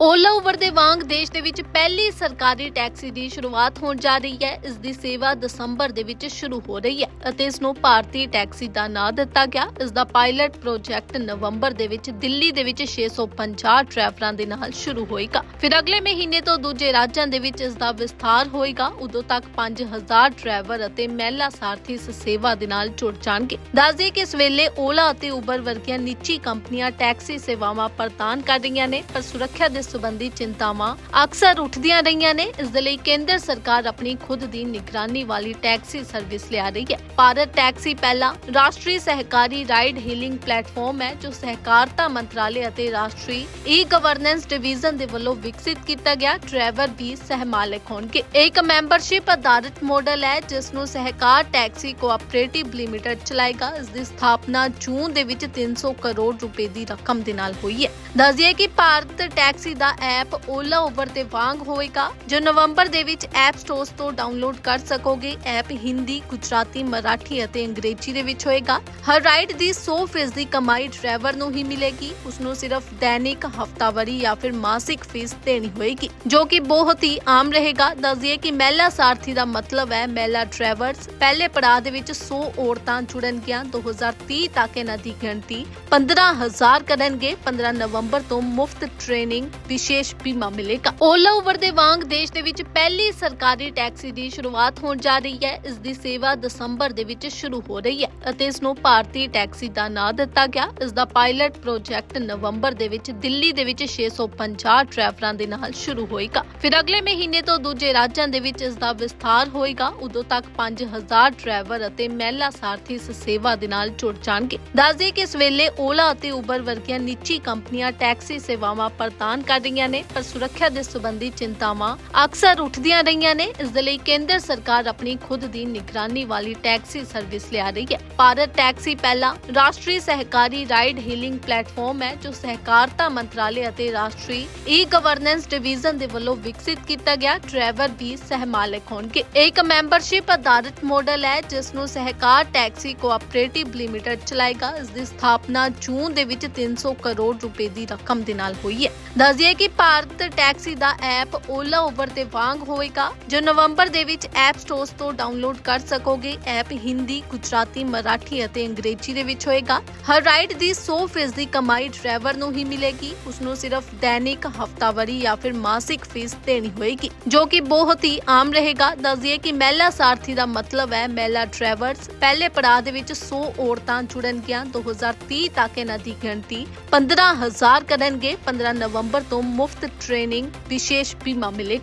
Ola Uber ਦੇ ਵਾਂਗ ਦੇਸ਼ ਦੇ ਵਿੱਚ ਪਹਿਲੀ ਸਰਕਾਰੀ ਟੈਕਸੀ ਦੀ ਸ਼ੁਰੂਆਤ ਹੋਣ ਜਾ ਰਹੀ ਹੈ। ਇਸ ਦੀ ਸੇਵਾ ਦਸੰਬਰ ਦੇ ਵਿੱਚ ਸ਼ੁਰੂ ਹੋ ਰਹੀ ਹੈ ਅਤੇ ਇਸ ਨੂੰ ਭਾਰਤੀ ਟੈਕਸੀ ਦਾ ਨਾਂ ਦਿੱਤਾ ਗਿਆ। ਇਸ ਦਾ ਪਾਇਲਟ ਪ੍ਰੋਜੈਕਟ ਨਵੰਬਰ ਦੇ ਵਿੱਚ ਦਿੱਲੀ ਦੇ ਵਿੱਚ 650 ਡਰਾਈਵਰਾਂ ਦੇ ਨਾਲ ਸ਼ੁਰੂ ਹੋਏਗਾ। ਫਿਰ ਅਗਲੇ ਮਹੀਨੇ ਤੋਂ ਦੂਜੇ ਰਾਜਾਂ ਦੇ ਵਿੱਚ ਇਸ ਦਾ ਵਿਸਥਾਰ ਹੋਏਗਾ। ਉਦੋਂ ਤੱਕ 5000 ਡਰਾਈਵਰ ਅਤੇ ਮਹਿਲਾ ਸਾਰਥੀ ਇਸ ਸੇਵਾ ਦੇ ਨਾਲ ਜੁੜ ਜਾਣਗੇ। ਦੱਸ ਦਈਏ ਕਿ ਇਸ ਵੇਲੇ ਓਲਾ ਅਤੇ ਉਬਰ ਵਰਗੀਆਂ ਨਿੱਜੀ ਕੰਪਨੀਆਂ ਟੈਕਸੀ ਸੇਵਾਵਾਂ ਪ੍ਰਦਾਨ ਕਰ ਰਹੀਆਂ ਨੇ, ਪਰ ਸੁਰੱਖਿਆ ਦੇ ਸਬੰਧੀ ਚਿੰਤਾਵਾਂ ਅਕਸਰ ਉੱਠਦੀਆਂ ਰਹੀਆਂ ਨੇ। ਇਸ ਦੇ ਲਈ ਕੇਂਦਰ ਸਰਕਾਰ ਆਪਣੀ ਖੁਦ ਦੀ ਨਿਗਰਾਨੀ ਵਾਲੀ ਟੈਕਸੀ ਸਰਵਿਸ ਲਿਆ ਰਹੀ ਹੈ। ਭਾਰਤ ਟੈਕਸੀ ਪਹਿਲਾ ਰਾਸ਼ਟਰੀ ਸਹਿਕਾਰੀ ਰਾਈਡ ਹੀਲਿੰਗ ਪਲੇਟਫਾਰਮ ਹੈ, ਜੋ ਸਹਿਕਾਰਤਾ ਮੰਤਰਾਲੇ ਅਤੇ ਰਾਸ਼ਟਰੀ ਈ ਗਵਰਨੈਂਸ ਡਿਵੀਜ਼ਨ ਦੇ ਵੱਲੋਂ ਵਿਕਸਿਤ ਕੀਤਾ ਗਿਆ। ਡਰਾਈਵਰ ਵੀ ਸਹਿਮਾਲਕ ਹੋਣਗੇ। ਇਹ ਇੱਕ ਮੈਂਬਰਸ਼ਿਪ ਆਧਾਰਿਤ ਮਾਡਲ ਹੈ, ਜਿਸ ਨੂੰ ਸਹਿਕਾਰ ਟੈਕਸੀ ਕੋਆਪਰੇਟਿਵ ਲਿਮਟਿਡ ਚਲਾਏਗਾ। ਇਸ ਦੀ ਸਥਾਪਨਾ ਜੂਨ ਦੇ ਵਿੱਚ 300 ਕਰੋੜ ਰੁਪਏ ਦੀ ਰਕਮ ਦੇ ਨਾਲ ਹੋਈ ਹੈ। ਦੱਸ ਕਿ ਭਾਰਤ ਟੈਕਸੀ ਦਾ ਐਪ ਓਲਾ ਉਬਰ ਦੇ ਵਾਂਗ ਹੋਏਗਾ, ਜੋ ਨਵੰਬਰ ਦੇ ਵਿੱਚ ਐਪ ਸਟੋਰਸ ਤੋਂ ਡਾਊਨਲੋਡ ਕਰ ਸਕੋਗੇ। ਐਪ ਹਿੰਦੀ, ਗੁਜਰਾਤੀ, ਮਰਾਠੀ ਅਤੇ ਅੰਗਰੇਜ਼ੀ ਦੇ ਵਿੱਚ ਹੋਏਗਾ। ਹਰ ਰਾਈਡ ਦੀ 100% ਦੀ ਕਮਾਈ ਡਰਾਈਵਰ ਨੂੰ ਹੀ ਮਿਲੇਗੀ। ਉਸ ਨੂੰ ਸਿਰਫ ਦੈਨਿਕ, ਹਫਤਾਵਾਰੀ ਜਾਂ ਫਿਰ ਮਾਸਿਕ ਫੀਸ ਦੇਣੀ ਹੋਏਗੀ, ਜੋ ਕਿ ਬਹੁਤ ਹੀ ਆਮ ਰਹੇਗਾ। ਦੱਸ ਦਈਏ ਕਿ ਮਹਿਲਾ ਸਾਰਥੀ ਦਾ ਮਤਲਬ ਹੈ ਮਹਿਲਾ ਡਰਾਈਵਰਸ ਪਹਿਲੇ ਪੜਾਅ ਦੇ ਵਿੱਚ 100 ਔਰਤਾਂ ਜੁੜਨਗੀਆਂ। 2030 ਤੱਕ ਇਹਨਾਂ ਦੀ ਗਿਣਤੀ 15000 ਕਰਨਗੇ। 15 ਨਵੰਬਰ ਤੋਂ ਮੁਫਤ ਟ੍ਰੇਨਿੰਗ ਵਿਸ਼ੇਸ਼ ਬੀਮਾ ਮਿਲੇਗਾ। ਓਲਾ ਉਬਰ ਦੇ ਵਾਂਗ ਦੇਸ਼ ਦੇ ਵਿੱਚ ਪਹਿਲੀ ਸਰਕਾਰੀ ਟੈਕਸੀ ਦੀ ਸ਼ੁਰੂਆਤ ਹੋਣ ਜਾ ਰਹੀ ਹੈ। ਇਸ ਦੀ ਸੇਵਾ ਦਸੰਬਰ ਦੇ ਵਿੱਚ ਸ਼ੁਰੂ ਹੋ ਰਹੀ ਹੈ ਅਤੇ ਇਸ ਨੂੰ ਭਾਰਤੀ ਟੈਕਸੀ ਦਾ ਨਾਂ ਦਿੱਤਾ ਗਿਆ। ਇਸ ਦਾ ਪਾਇਲਟ ਪ੍ਰੋਜੈਕਟ ਨਵੰਬਰ ਦੇ ਵਿੱਚ ਦਿੱਲੀ ਦੇ ਵਿੱਚ 650 ਡਰਾਈਵਰਾਂ ਦੇ ਨਾਲ ਸ਼ੁਰੂ ਹੋਏਗਾ। ਫਿਰ ਅਗਲੇ ਮਹੀਨੇ ਤੋਂ ਦੂਜੇ ਰਾਜਾਂ ਦੇ ਵਿੱਚ ਇਸ ਦਾ ਵਿਸਥਾਰ ਹੋਏਗਾ। ਉਦੋਂ ਤੱਕ 5000 ਡਰਾਈਵਰ ਅਤੇ ਮਹਿਲਾ ਸਾਰਥੀ ਇਸ ਸੇਵਾ ਦੇ ਨਾਲ ਜੁੜ ਜਾਣਗੇ। ਦੱਸ ਦਈਏ ਕਿ ਇਸ ਵੇਲੇ ਓਲਾ ਅਤੇ ਉਬਰ ਵਰਗੀਆਂ ਨਿੱਜੀ ਕੰਪਨੀਆਂ ਟੈਕਸੀ ਸੇਵਾਵਾਂ ਪ੍ਰਦਾਨ ਕਰ ਰਹੀਆਂ ਨੇ, ਪਰ ਸੁਰੱਖਿਆ ਦੇ ਸੰਬੰਧੀ ਚਿੰਤਾਵਾਂ ਅਕਸਰ ਉੱਠਦੀਆਂ ਰਹੀਆਂ ਨੇ। ਇਸ ਦੇ ਲਈ ਕੇਂਦਰ ਸਰਕਾਰ ਆਪਣੀ ਖੁਦ ਦੀ ਨਿਗਰਾਨੀ ਵਾਲੀ ਟੈਕਸੀ ਸਰਵਿਸ ਲਿਆ ਰਹੀ ਹੈ। ਭਾਰਤ ਟੈਕਸੀ ਪਹਿਲਾ ਰਾਸ਼ਟਰੀ ਸਹਿਕਾਰੀ ਰਾਈਡ ਹੀਲਿੰਗ ਪਲੇਟਫਾਰਮ ਹੈ, ਜੋ ਸਹਿਕਾਰਤਾ ਮੰਤਰਾਲੇ ਅਤੇ ਰਾਸ਼ਟਰੀ ਈ ਗਵਰਨੈਂਸ ਡਿਵੀਜ਼ਨ ਦੇ ਵੱਲੋਂ ਵਿਕਸਿਤ ਕੀਤਾ ਗਿਆ। ਡਰਾਈਵਰ ਵੀ ਸਹਿਮਾਲਕ ਹੋਣਗੇ। ਇੱਕ ਮੈਂਬਰਸ਼ਿਪ ਆਧਾਰਿਤ ਮਾਡਲ ਹੈ, ਜਿਸ ਨੂੰ ਸਹਿਕਾਰ ਟੈਕਸੀ ਕੋਆਪਰੇਟਿਵ ਲਿਮਟਿਡ ਚਲਾਏਗਾ। ਇਸ ਦੀ ਸਥਾਪਨਾ ਜੂਨ ਦੇ ਵਿੱਚ 300 ਕਰੋੜ ਰੁਪਏ ਦੀ ਰਕਮ ਦੇ ਨਾਲ ਹੋਈ ਹੈ। ਦੱਸਦੀ ਦਈਏ ਕਿ ਭਾਰਤ ਟੈਕਸੀ ਦਾ ਐਪ ਓਲਾ ਉਬਰ ਦੇ ਵਾਂਗ ਹੋਵੇਗਾ, ਜੋ ਨਵੰਬਰ ਦੇ ਵਿੱਚ ਐਪ ਸਟੋਰਸ ਤੋਂ ਡਾਊਨਲੋਡ ਕਰ ਸਕੋਗੇ। ਐਪ ਹਿੰਦੀ, ਗੁਜਰਾਤੀ, ਮਰਾਠੀ ਅਤੇ ਅੰਗਰੇਜ਼ੀ ਦੇ ਵਿੱਚ ਹੋਏਗਾ ਹਰ ਰਾਈਡ ਦੀ 100% ਦੀ ਕਮਾਈ ਡਰਾਈਵਰ ਨੂੰ ਹੀ ਮਿਲੇਗੀ। ਉਸ ਨੂੰ ਸਿਰਫ ਦੈਨਿਕ, ਹਫਤਾਵਾਰੀ ਜਾਂ ਫਿਰ ਮਾਸਿਕ ਫੀਸ ਦੇਣੀ ਹੋਏਗੀ ਜੋ ਕਿ ਬਹੁਤ ਹੀ ਆਮ ਰਹੇਗਾ। ਦੱਸ ਕਿ ਮਹਿਲਾ ਸਾਰਥੀ ਦਾ ਮਤਲਬ ਹੈ ਮਹਿਲਾ ਡਰਾਈਵਰਸ। ਪਹਿਲੇ ਪੜਾਅ ਦੇ ਵਿੱਚ 100 ਔਰਤਾਂ ਜੁੜਨਗੀਆਂ। 2030 ਤੱਕ ਇਹਨਾਂ ਦੀ ਗਿਣਤੀ 15000 ਕਰਨਗੇ। 15 ਨਵੰਬਰ ਤੋਂ ਮੁਫਤ ਟ੍ਰੇਨਿੰਗ ਵਿਸ਼ੇਸ਼ ਬੀਮਾ ਮਿਲੇਗਾ।